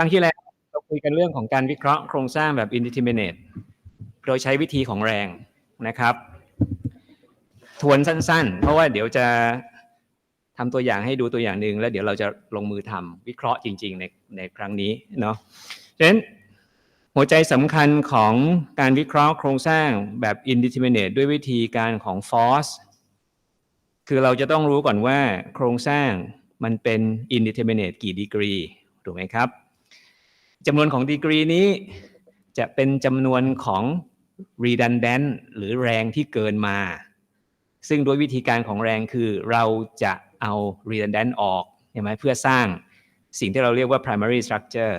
ครั้งที่แล้วเราคุยกันเรื่องของการวิเคราะห์โครงสร้างแบบ indeterminate โดยใช้วิธีของแรงนะครับ ทวนสั้นๆ เพราะว่าเดี๋ยวจะทำตัวอย่างให้ดูตัวอย่างหนึ่งแล้วเดี๋ยวเราจะลงมือทำวิเคราะห์จริง ๆ ในในครั้งนี้เนาะฉะนั้นหัวใจสำคัญของการวิเคราะห์โครงสร้างแบบ indeterminate ด้วยวิธีการของ force คือเราจะต้องรู้ก่อนว่าโครงสร้างมันเป็น indeterminate กี่ดีกรีถูกไหมครับ จำนวนของดีกรีนี้ จะเป็นจำนวนของ redundant หรือแรงที่เกินมา ซึ่งโดยวิธีการของแรงคือเราจะเอา redundant ออกใช่ไหมเพื่อสร้างสิ่งที่เราเรียกว่า primary structure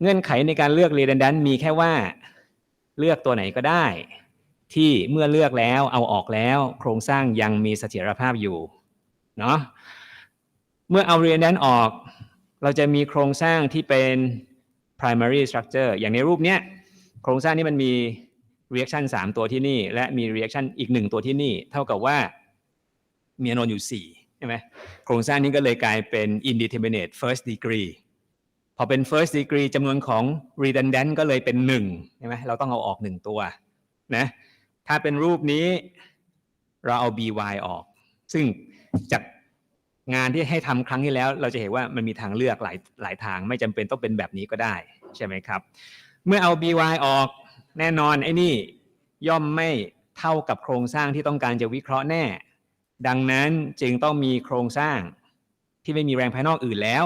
เงื่อนไขในการเลือก redundant มีแค่ว่าเลือกตัวไหนก็ได้ ที่เมื่อเลือกแล้วเอาออกแล้ว โครงสร้างยังมีเสถียรภาพอยู่เนาะเมื่อเอา redundant ออก เราจะมีโครงสร้างที่เป็น primary structure อย่างในรูปเนี้ยโครงสร้างนี้มันมี reaction 3 ตัวที่นี่ และมี reaction อีก 1 ตัวที่นี่ เท่ากับว่ามีอนนท์อยู่ 4 ใช่ไหมโครงสร้างนี้ก็เลยกลายเป็น indeterminate first degree พอเป็น first degree จำนวนของ redundant ก็เลยเป็น1ใช่ไหมเราต้องเอาออก 1 ตัวนะถ้าเป็นรูปนี้เราเอา by ออก ซึ่งจาก งานที่ให้ทำครั้งที่แล้ว เราจะเห็นว่ามันมีทางเลือกหลายหลายทางไม่จำเป็นต้องเป็นแบบนี้ก็ได้ใช่ไหมครับ เมื่อเอา by ออกแน่นอนไอ้นี่ย่อมไม่เท่ากับโครงสร้างที่ต้องการจะวิเคราะห์แน่ ดังนั้นจึงต้องมีโครงสร้างที่ไม่มีแรงภายนอกอื่นแล้ว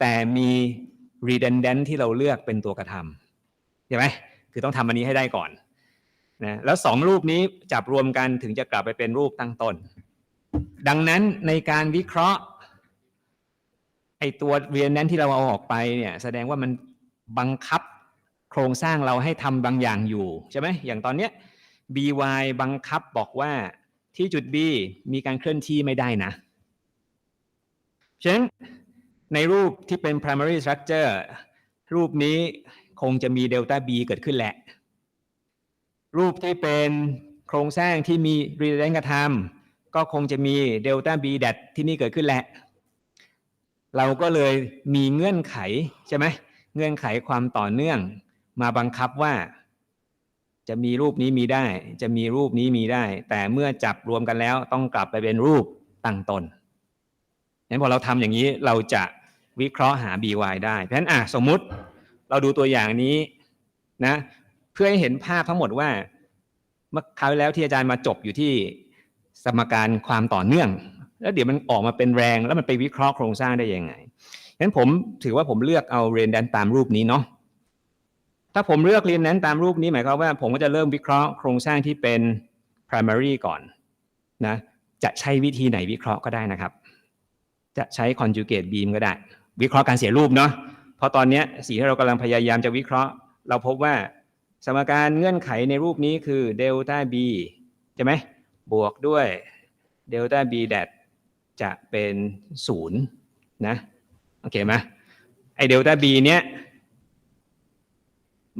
แต่มี redundant ที่เราเลือกเป็นตัวกระทำใช่ไหมคือต้องทำอันนี้ให้ได้ก่อนนะแล้วสองรูปนี้จับรวมกันถึงจะกลับไปเป็นรูปตั้งต้น ดังนั้นในการวิเคราะห์ไอตัว redundant ที่เราเอาออกไปเนี่ยแสดงว่ามันบังคับโครงสร้างเราให้ทำบางอย่างอยู่ใช่ไหมอย่างตอนเนี้ย by บังคับบอกว่าที่จุด b มีการเคลื่อนที่ไม่ได้นะฉะนั้นในรูปที่เป็น primary structure รูปนี้คงจะมี delta b เกิดขึ้นแหละ รูปที่เป็นโครงสร้างที่มี redundant กระทำ ก็คงจะมี delta b dat ที่นี่เกิดขึ้นแหละ เราก็เลยมีเงื่อนไขใช่ไหมเงื่อนไขความต่อเนื่อง มาบังคับว่า จะมีรูปนี้มีได้ จะมีรูปนี้มีได้ แต่เมื่อจับรวมกันแล้วต้องกลับไปเป็นรูปตั้งตนงั้นพอเราทำอย่างนี้เราจะวิเคราะห์หา by ได้ เพราะฉะนั้นอะสมมุติเราดูตัวอย่างนี้นะ เพื่อให้เห็นภาพทั้งหมดว่า เมื่อคราวแล้วที่อาจารย์มาจบอยู่ที่ สมการความต่อเนื่อง แล้วเดี๋ยวมันออกมาเป็นแรงแล้วมันไปวิเคราะห์โครงสร้างได้ยังไงงั้นผมถือว่าผมเลือกเอาเรนดันตามรูปนี้เนาะถ้าผมเลือกเรียนนั้นตามรูปนี้หมายความว่าผมก็จะเริ่มวิเคราะห์โครงสร้างที่เป็น primary ก่อนนะจะใช้วิธีไหนวิเคราะห์ก็ได้นะครับ จะใช้ conjugate beam ก็ได้ วิเคราะห์การเสียรูปเนาะเพราะตอนนี้สิ่งที่เรากำลังพยายามจะวิเคราะห์ เราพบว่าสมการเงื่อนไขในรูปนี้คือ delta b ใช่ไหม บวกด้วย delta b dat จะเป็นศูนย์นะโอเคไหมไอเดลต้า b เนี้ย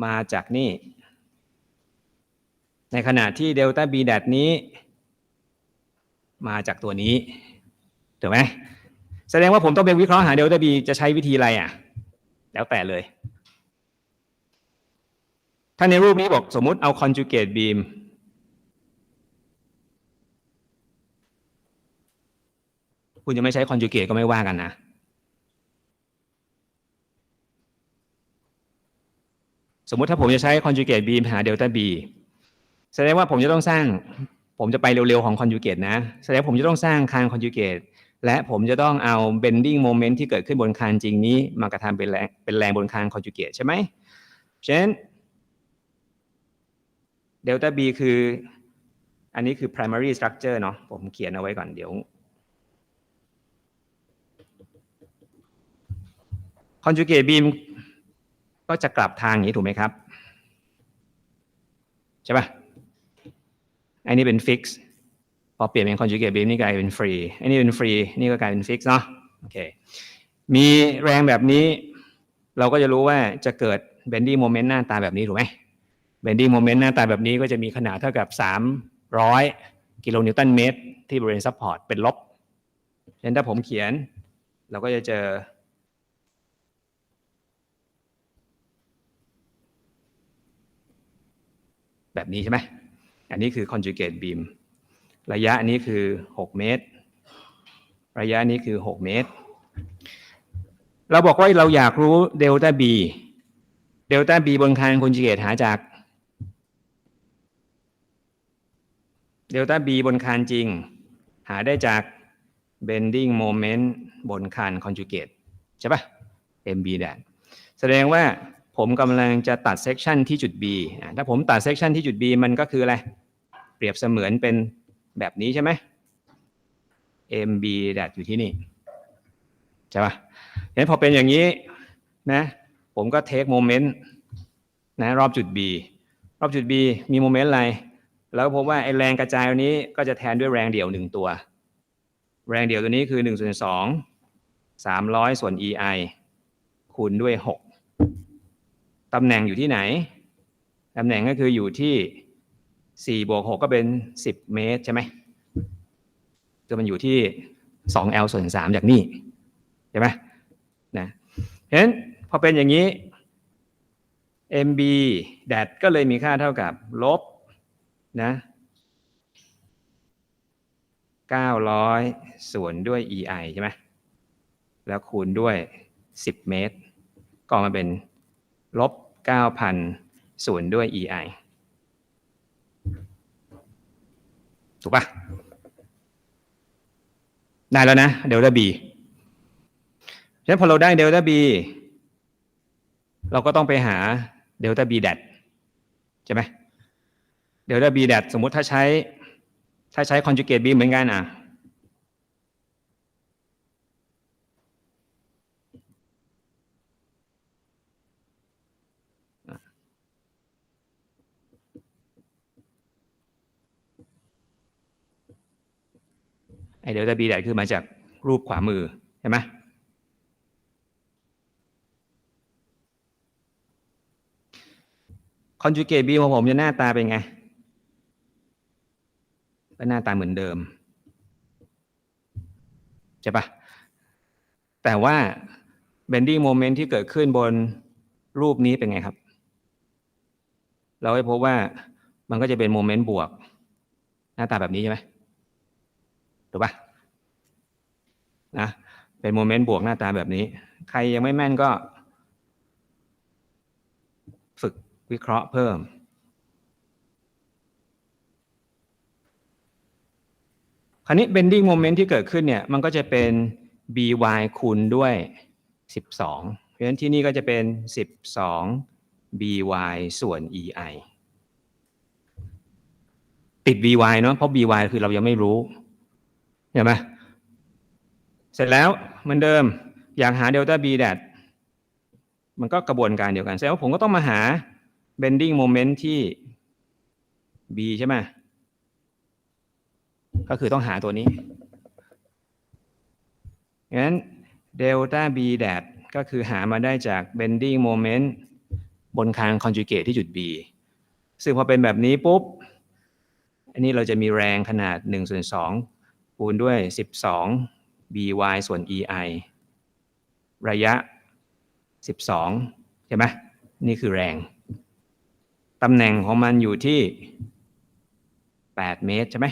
มาจากนี่ ในขณะที่เดลต้า b แดดนี้ มาจากตัวนี้ถูกไหมแสดงว่าผมต้องไปวิเคราะห์หาเดลต้า b จะใช้วิธีอะไรอะ แล้วแต่เลย ถ้าในรูปนี้บอกสมมุติเอา conjugate beam คุณจะไม่ใช้ conjugate ก็ไม่ว่ากันนะสมมุติถ้าผมจะใช้ conjugate beam หา delta b แสดงว่าผมจะต้องสร้าง ผมจะไปเร็วๆของ conjugate นะแสดงผมจะต้องสร้างคาน conjugate และผมจะต้องเอา bending moment ที่เกิดขึ้นบนคานจริงนี้ มากระทำเป็นแรงเป็นแรงบนคาน conjugate ใช่ไหมฉะนั้น delta b คือ อันนี้คือ primary structure เนาะผมเขียนเอาไว้ก่อนเดี๋ยว conjugate beam ก็จะกลับทางอย่างนี้ถูกไหมครับ ใช่ปะอันนี้เป็น fix พอเปลี่ยนเป็น conjugate beam นี่กลายเป็น free อันนี้เป็น free นี่ก็กลายเป็น fix เนาะโอเคมีแรงแบบนี้ เราก็จะรู้ว่าจะเกิด bending moment หน้าตาแบบนี้ถูกไหม bending moment หน้าตาแบบนี้ก็จะมีขนาดเท่ากับ 300 กิโลนิวตันเมตร ที่บริเวณ support เป็นลบฉะนั้นถ้าผมเขียน เราก็จะเจอ แบบนี้ใช่ไหม อันนี้คือ conjugate beam ระยะนี้คือ 6 เมตร ระยะนี้คือ 6 เมตร เราบอกว่าเราอยากรู้เดลต้า b เดลต้า b บนคาน conjugate หาจากเดลต้า b บนคานจริง หาได้จาก bending moment บนคาน conjugate ใช่ปะ mb แดนแสดงว่า ผมกำลังจะตัด section ที่จุด b ถ้าผมตัด section ที่จุด b มันก็คืออะไร เปรียบเสมือนเป็นแบบนี้ใช่ไหม mb แดดอยู่ที่นี่ ใช่ปะงั้นพอเป็นอย่างนี้นะ ผมก็ take moment นะรอบจุด b รอบจุด b มีโมเมนต์อะไร แล้วพบว่าไอแรงกระจายตัวนี้ก็จะแทนด้วยแรงเดี่ยวหนึ่งตัว แรงเดี่ยวตัวนี้คือ1ส่วน2 300 ส่วน ei คูณด้วย 6 ตำแหน่งอยู่ที่ไหน ตำแหน่งก็คืออยู่ที่ 4 บวก 6 ก็เป็น 10 เมตรใช่ไหมคือมันอยู่ที่ 2l ส่วน 3 จากนี่ใช่ไหมนะเพราะฉะนั้นพอเป็นอย่างนี้ mb แดดก็เลยมีค่าเท่ากับลบนะ900 ส่วนด้วย ei ใช่ไหมแล้วคูณด้วย 10 เมตร ก็มาเป็นลบ 9,000ส่วนด้วย ei ถูกปะได้แล้วนะเดลต้า b ฉะนั้นพอเราได้เดลต้า b เราก็ต้องไปหาเดลต้า b แดดใช่ไหมเดลต้า b แดดสมมุติถ้าใช้ ถ้าใช้ conjugate beam เหมือนกันอะ ไอเดลต้า b แดดคือมาจากรูปขวามือใช่ไหม conjugate beam ของผมจะหน้าตาเป็นไงก็หน้าตาเหมือนเดิมใช่ปะแต่ว่า bending moment ที่เกิดขึ้นบนรูปนี้เป็นไงครับ เราให้พบว่ามันก็จะเป็นโมเมนต์บวก หน้าตาแบบนี้ใช่ไหม ถูกปะนะเป็นโมเมนต์บวกหน้าตาแบบนี้ ใครยังไม่แม่นก็ ฝึกวิเคราะห์เพิ่ม คราวนี้ bending moment ที่เกิดขึ้นเนี่ย มันก็จะเป็น by คูณด้วย 12 เพราะฉะนั้นที่นี่ก็จะเป็น 12 by ส่วน ei ติด by เนาะเพราะ by คือเรายังไม่รู้ เห็นไหมเสร็จแล้วเหมือนเดิมอยากหา delta b แดดมันก็กระบวนการเดียวกันแสดงว่าผมก็ต้องมาหา bending moment ที่ b ใช่ไหมก็คือต้องหาตัวนี้งั้น delta b แดดก็คือหามาได้จาก bending moment บนคาน conjugate ที่จุด b ซึ่งพอเป็นแบบนี้ปุ๊บ อันนี้เราจะมีแรงขนาด1ส่วน2 คูณด้วย 12 by ส่วน ei ระยะ 12 ใช่ไหมนี่คือแรง ตำแหน่งของมันอยู่ที่ 8 เมตรใช่ไหม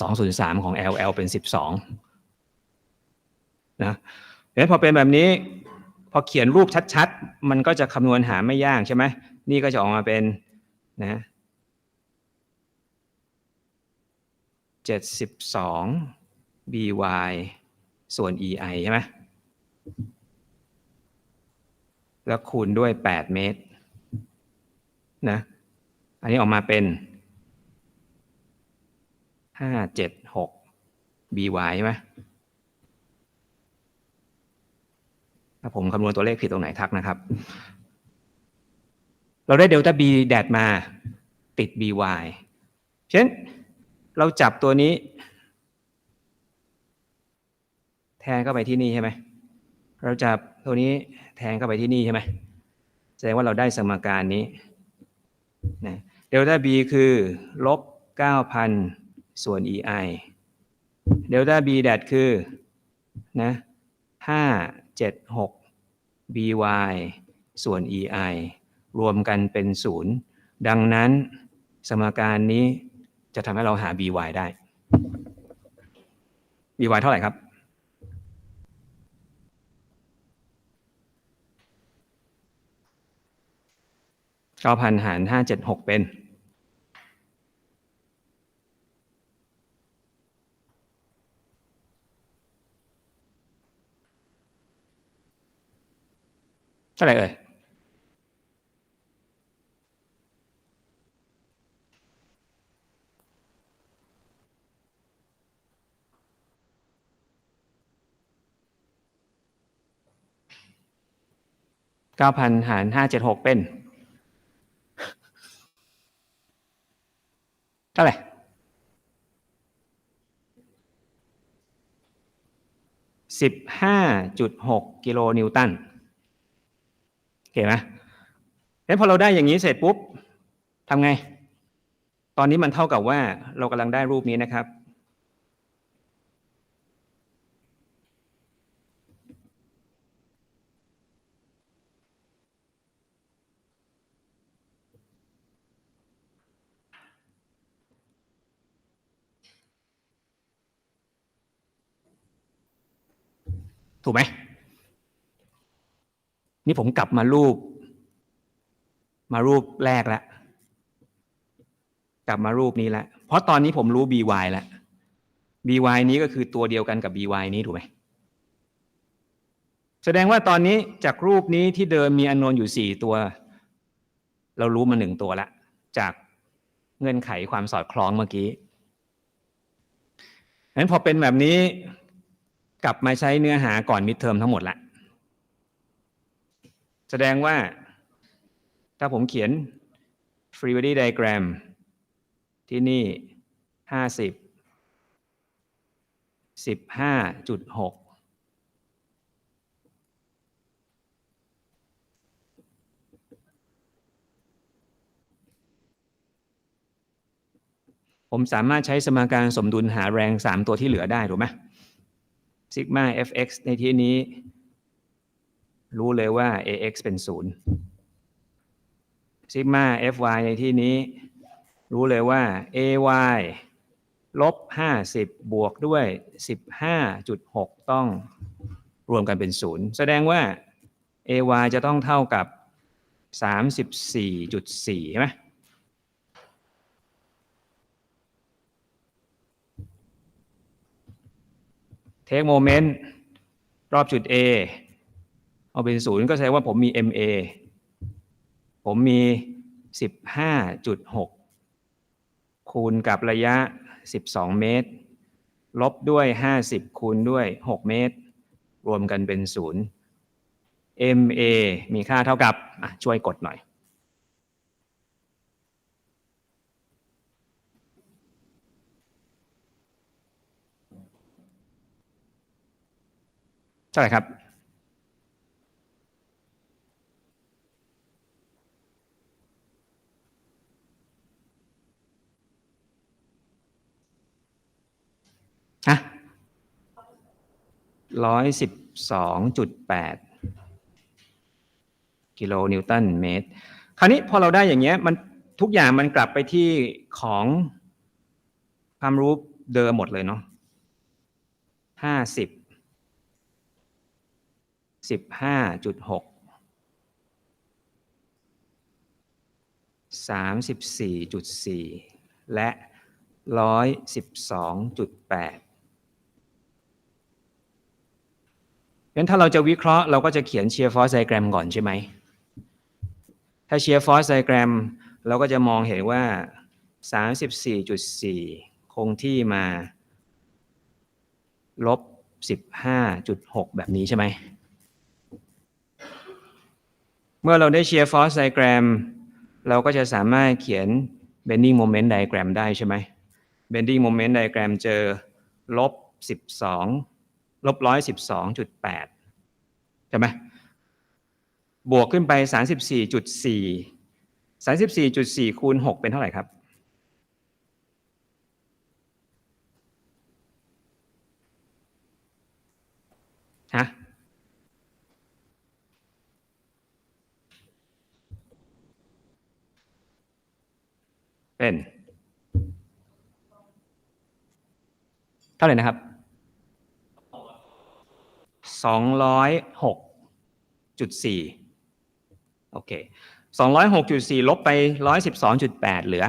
203 ของ LL เป็น 12 นะเดี๋ยพอเป็นแบบนี้ พอเขียนรูปชัดๆ มันก็จะคำนวณหาไม่ยากใช่ไหม นี่ก็จะออกมาเป็นนะ 72 by ส่วน ei ใช่ไหมแล้วคูณด้วย 8 เมตรนะ อันนี้ออกมาเป็น 576 by ใช่ไหมถ้าผมคำนวณตัวเลขผิดตรงไหนทักนะครับ เราได้เดลต้า b แดดมาติด by ฉะนั้น เราจับตัวนี้ แทนเข้าไปที่นี่ใช่ไหมเราจับตัวนี้แทนเข้าไปที่นี่ใช่ไหมแสดงว่าเราได้สมการนี้นะเดลต้า b คือลบ9,000 ส่วน ei เดลต้า b แดดคือนะ576 by ส่วน ei รวมกันเป็น 0 ดังนั้นสมการนี้ จะทำให้เราหา by ได้ by เท่าไหร่ครับ เก้าพันหารห้าเจ็ดหกเป็นเท่าไหร่เอ่ย เก้าพันหารห้าเจ็ดหกเป็นเท่าไหร่สิบห้าจุดหกกิโลนิวตันโอเคไหมแล้วพอเราได้อย่างนี้เสร็จปุ๊บทำไง ตอนนี้มันเท่ากับว่าเรากำลังได้รูปนี้นะครับ ถูกไหม นี่ผมกลับมารูป มารูปแรกแล้วกลับมารูปนี้แล้วเพราะตอนนี้ผมรู้ by แล้ว by นี้ก็คือตัวเดียวกันกับ by นี้ถูกไหมแสดงว่าตอนนี้จากรูปนี้ที่เดิมมีอนโนนอยู่สี่ตัว เรารู้มาหนึ่งตัวละ จากเงื่อนไขความสอดคล้องเมื่อกี้งั้นพอเป็นแบบนี้ กลับมาใช้เนื้อหาก่อนมิดเทอมทั้งหมดละ แสดงว่า ถ้าผมเขียน free body diagram ที่นี่ห้าสิบสิบห้าจุดหกผมสามารถใช้สมการสมดุลหาแรง3ตัวที่เหลือได้ถูกไหม ซิกมา fx ในที่นี้ รู้เลยว่า ax เป็นศูนย์ซิกมา fy ในที่นี้ รู้เลยว่า ay ลบ50 บวกด้วย 15.6 ต้องรวมกันเป็นศูนย์แสดงว่า ay จะต้องเท่ากับ 34.4 ใช่ไหม เทคโมเมนต์รอบจุด A เอาเป็นศูนย์ก็แสดงว่าผมมี MA ผมมี 15.6 คูณกับระยะ 12 เมตร ลบด้วย 50 คูณด้วย 6 เมตร รวมกันเป็นศูนย์ MA มีค่าเท่ากับช่วยกดหน่อย เท่าไหร่ครับฮะร้อยสิบสองจุดแปดกิโลนิวตันเมตร คราวนี้พอเราได้อย่างเงี้ยมันทุกอย่างมันกลับไปที่ของความรู้เดิมหมดเลยเนาะห้าสิบ สิบห้าจุดหกสามสิบสี่จุดสี่และร้อยสิบสองจุดแปดงั้นถ้าเราจะวิเคราะห์เราก็จะเขียนเชียร์ฟอร์ไซแกรมก่อนใช่ไหม ถ้าเชียร์ฟอร์ไซแกรมเราก็จะมองเห็นว่า 34.4 คงที่มา ลบ 15.6 แบบนี้ใช่ไหม เมื่อเราได้เชียร์ฟอสไซแกรมเราก็จะสามารถเขียน bending moment diagram ได้ใช่ไหม bending moment diagram เจอลบ12ลบ112.8ใช่ไหมบวกขึ้นไป 34.4 34.4 คูณ 6 เป็นเท่าไหร่ครับ ฮะ เป็นเท่าไหร่นะครับสองร้อยหกจุดสี่โอเคสองร้อยหกจุดสี่ลบไปร้อยสิบสองจุดแปดเหลือ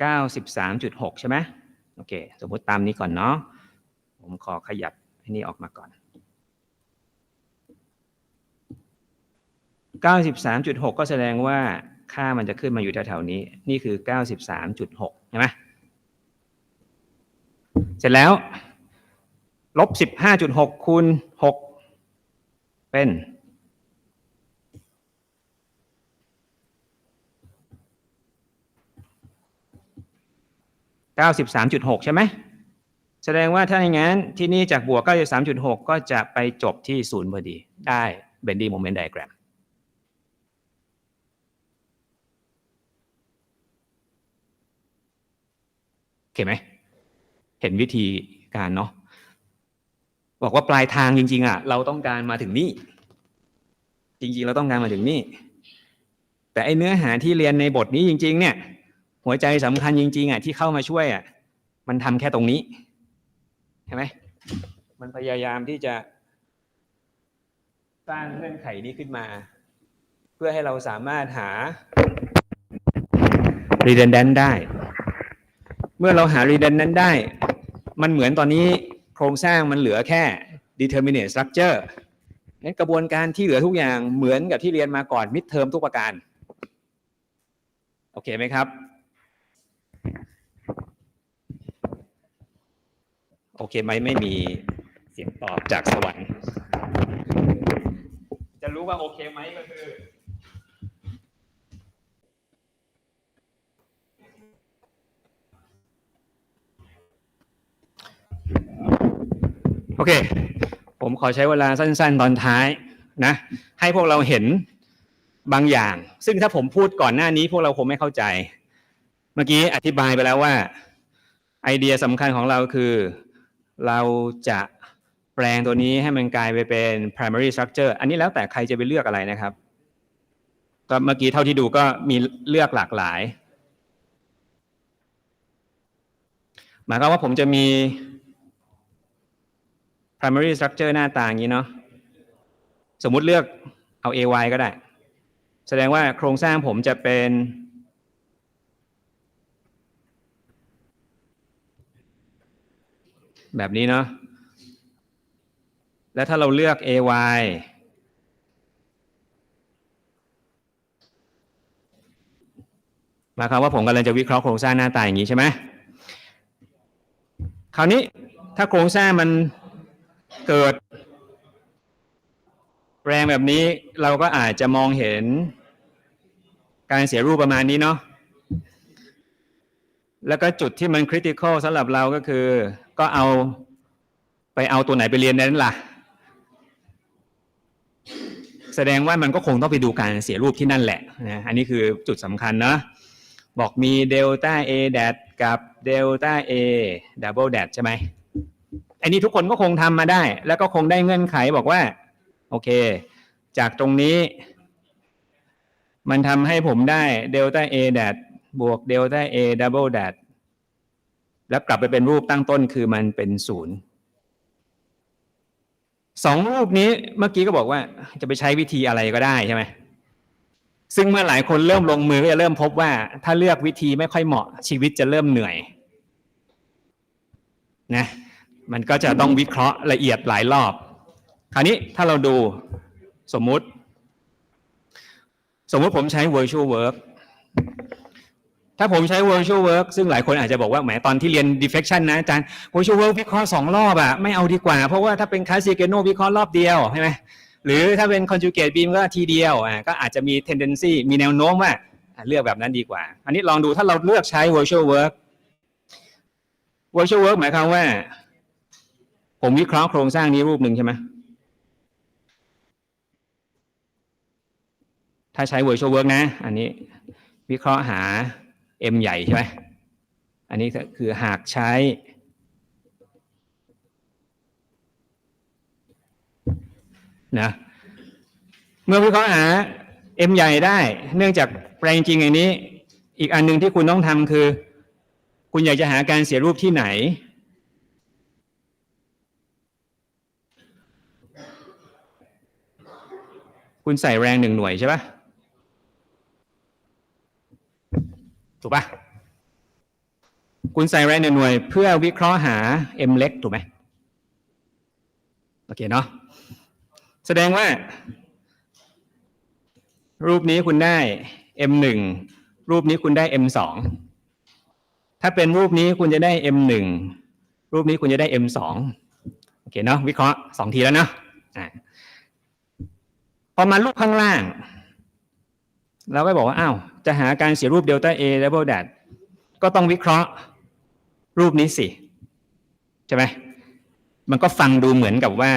เก้าสิบสามจุดหกใช่ไหมโอเค สมมติตามนี้ก่อนเนาะผมขอขยับ อันนี้ออกมาก่อน 93.6 ก็แสดงว่าค่ามันจะขึ้นมาอยู่แถวๆนี้ นี่คือ 93.6 ใช่ไหมเสร็จแล้วลบ 15.6คูณ6เป็น93.6 ใช่ไหม แสดงว่าถ้าอย่างนั้นที่นี่จากบวก 93.6 ก็จะไปจบที่ศูนย์พอดี ได้เบนดี้โมเมนต์ไดแกรมโอเคไหม เห็นวิธีการเนาะบอกว่าปลายทางจริง ๆอะเราต้องการมาถึงนี่จริง ๆ เราต้องการมาถึงนี่แต่ไอเนื้อหาที่เรียนในบทนี้จริง ๆ เนี่ย หัวใจสำคัญจริง ๆอะที่เข้ามาช่วยอะมันทำแค่ตรงนี้ ใช่ไหมมันพยายามที่จะสร้างเงื่อนไขนี้ขึ้นมา เพื่อให้เราสามารถหา redundant ได้ เมื่อเราหา redundant ได้ มันเหมือนตอนนี้โครงสร้างมันเหลือแค่ determinate structure งั้นกระบวนการที่เหลือทุกอย่างเหมือนกับที่เรียนมาก่อน mid term ทุกประการ โอเคไหมครับ โอเคไหมไม่มีเสียงตอบจากสวรรค์ จะรู้ว่าโอเคไหมก็คือโอเค ผมขอใช้เวลาสั้นๆ ตอนท้ายนะ ให้พวกเราเห็นบางอย่าง ซึ่งถ้าผมพูดก่อนหน้านี้ พวกเราคงไม่เข้าใจ เมื่อกี้อธิบายไปแล้วว่า ไอเดียสำคัญของเราคือ เราจะแปลงตัวนี้ให้มันกลายไปเป็น primary structure อันนี้แล้วแต่ใครจะไปเลือกอะไรนะครับก็เมื่อกี้เท่าที่ดูก็มีเลือกหลากหลาย หมายความว่าผมจะมี primary structure หน้าตาอย่างนี้เนาะสมมุติเลือกเอา AY ก็ได้ แสดงว่าโครงสร้างผมจะเป็น แบบนี้เนาะแล้วถ้าเราเลือก AY หมายความว่าผมกำลังจะวิเคราะห์โครงสร้างหน้าตาอย่างนี้ใช่ไหมคราวนี้ถ้าโครงสร้างมันเกิด แรงแบบนี้เราก็อาจจะมองเห็นการเสียรูปประมาณนี้เนาะแล้วก็จุดที่มันคริติคอลสำหรับเราก็คือ ก็เอาไปเอาตัวไหนไปเรียนนั้นล่ะ แสดงว่ามันก็คงต้องไปดูการเสียรูปที่นั่นแหละนะอันนี้คือจุดสำคัญนะบอกมีเดลต้า A แดดกับเดลต้า A ดับเบิลแดดใช่ไหมอันนี้ทุกคนก็คงทำมาได้ แล้วก็คงได้เงื่อนไขบอกว่า โอเค จากตรงนี้ มันทำให้ผมได้เดลต้า A แดดบวกเดลต้า A ดับเบิลแดด แล้วกลับไปเป็นรูปตั้งต้นคือมันเป็นศูนย์สองรูปนี้เมื่อกี้ก็บอกว่าจะไปใช้วิธีอะไรก็ได้ใช่ไหมซึ่งเมื่อหลายคนเริ่มลงมือก็จะเริ่มพบว่า ถ้าเลือกวิธีไม่ค่อยเหมาะชีวิตจะเริ่มเหนื่อยนะมันก็จะต้องวิเคราะห์ละเอียดหลายรอบ คราวนี้ถ้าเราดูสมมุติ สมมุติผมใช้ virtual work ถ้าผมใช้ virtual work ซึ่งหลายคนอาจจะบอกว่าแหมตอนที่เรียน deflection นะอาจารย์ virtual work วิเคราะห์สองรอบอะไม่เอาดีกว่า เพราะว่าถ้าเป็น classic g e n o วิเคราะห์รอบเดียวใช่ไหมหรือถ้าเป็น conjugate beam ก็ทีเดียวอะก็อาจจะมี tendency มีแนวโน้มว่าเลือกแบบนั้นดีกว่า อันนี้ลองดูถ้าเราเลือกใช้ virtual work virtual work หมายความว่า ผมวิเคราะห์โครงสร้างนี้รูปหนึ่งใช่ไหมถ้าใช้ virtual work นะ อันนี้วิเคราะห์หา m ใหญ่ใช่ไหมอันนี้คือหากใช้ นะเมื่อวิเคราะห์หา m ใหญ่ได้ เนื่องจากแปลงจริงอย่างนี้ อีกอันหนึ่งที่คุณต้องทำคือ คุณอยากจะหาการเสียรูปที่ไหน คุณใส่แรงหนึ่งหน่วยใช่ปะ ถูกปะคุณใส่แรงหนึ่งหน่วยเพื่อวิเคราะห์หา m เล็กถูกไหมโอเคเนาะแสดงว่า รูปนี้คุณได้ m หนึ่งรูปนี้คุณได้ m สองถ้าเป็นรูปนี้คุณจะได้ m หนึ่งรูปนี้คุณจะได้ m สองโอเคเนาะวิเคราะห์สองทีแล้วเนาะอะพอมารูปข้างล่าง เราก็บอกว่าอ้าวจะหาการเสียรูปเดลต้า A double dat ก็ต้องวิเคราะห์รูปนี้สิ ใช่ไหมมันก็ฟังดูเหมือนกับว่า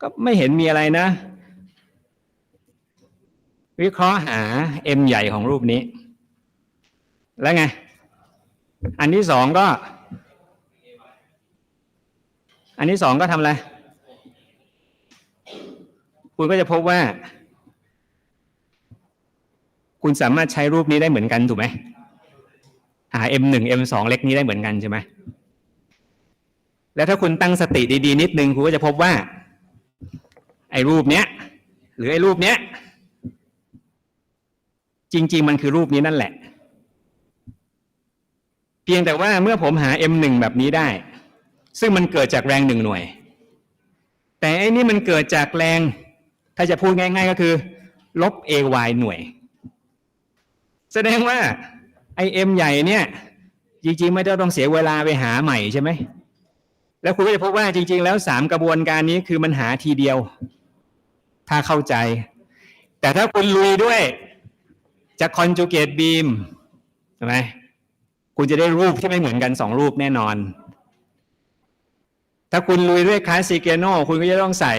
ก็ไม่เห็นมีอะไรนะ วิเคราะห์หา m ใหญ่ของรูปนี้ แล้วไง อันที่สองก็ อันที่สองก็ทำอะไร คุณก็จะพบว่า คุณสามารถใช้รูปนี้ได้เหมือนกันถูกไหมหา m หนึ่ง m สองเล็กนี้ได้เหมือนกันใช่ไหมแล้วถ้าคุณตั้งสติดีๆ นิดนึงคุณก็จะพบว่า ไอ้รูปเนี้ย หรือไอ้รูปเนี้ย จริง ๆ มันคือรูปนี้นั่นแหละ เพียงแต่ว่าเมื่อผมหา m 1แบบนี้ได้ ซึ่งมันเกิดจากแรงหนึ่งหน่วย แต่ไอ้นี่มันเกิดจากแรง ถ้าจะพูดง่าย ๆ ก็คือ ลบ ay หน่วย แสดงว่าไอ m ใหญ่เนี่ยจริงๆ ไม่ต้องเสียเวลาไปหาใหม่ใช่ไหม แล้วคุณก็จะพบว่าจริง ๆ แล้วสามกระบวนการนี้คือมันหาทีเดียว ถ้าเข้าใจ แต่ถ้าคุณลุยด้วยจะ conjugate beam ใช่ไหมคุณจะได้รูปที่ไม่เหมือนกันสองรูปแน่นอน ถ้าคุณลุยด้วยคลาสสิเกโนคุณก็จะต้องใส่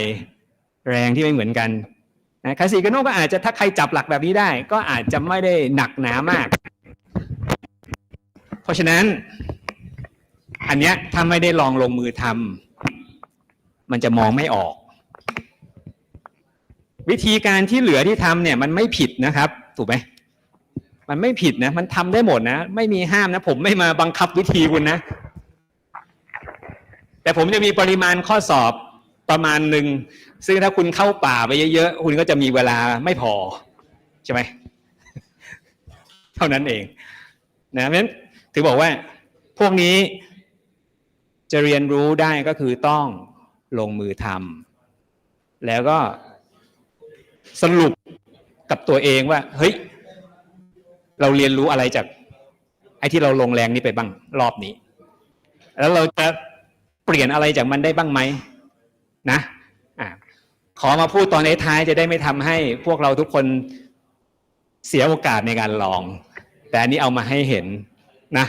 แรงที่ไม่เหมือนกัน นะคาสสิเกโนก็อาจจะถ้าใครจับหลักแบบนี้ได้ ก็อาจจะไม่ได้หนักหนามาก เพราะฉะนั้น อันเนี้ยถ้าไม่ได้ลองลงมือทำมันจะมองไม่ออก วิธีการที่เหลือที่ทำเนี่ย มันไม่ผิดนะครับ ถูกไหมมันไม่ผิดนะ มันทำได้หมดนะ ไม่มีห้ามนะ ผมไม่มาบังคับวิธีคุณนะ แต่ผมจะมีปริมาณข้อสอบ ประมาณหนึ่งซึ่งถ้าคุณเข้าป่าไปเยอะๆ คุณก็จะมีเวลาไม่พอ ใช่ไหม เท่านั้นเองนะเพราะฉะนั้นถือบอกว่าพวกนี้จะเรียนรู้ได้ก็คือต้องลงมือทำแล้วก็สรุปกับตัวเองว่า เฮ้ย เราเรียนรู้อะไรจาก ไอ้ที่เราลงแรงนี้ไปบ้างรอบนี้ แล้วเราจะเปลี่ยนอะไรจากมันได้บ้างไหม นะอะขอมาพูดตอนท้ายจะได้ไม่ทำให้พวกเราทุกคนเสียโอกาสในการลอง แต่อันนี้เอามาให้เห็นนะ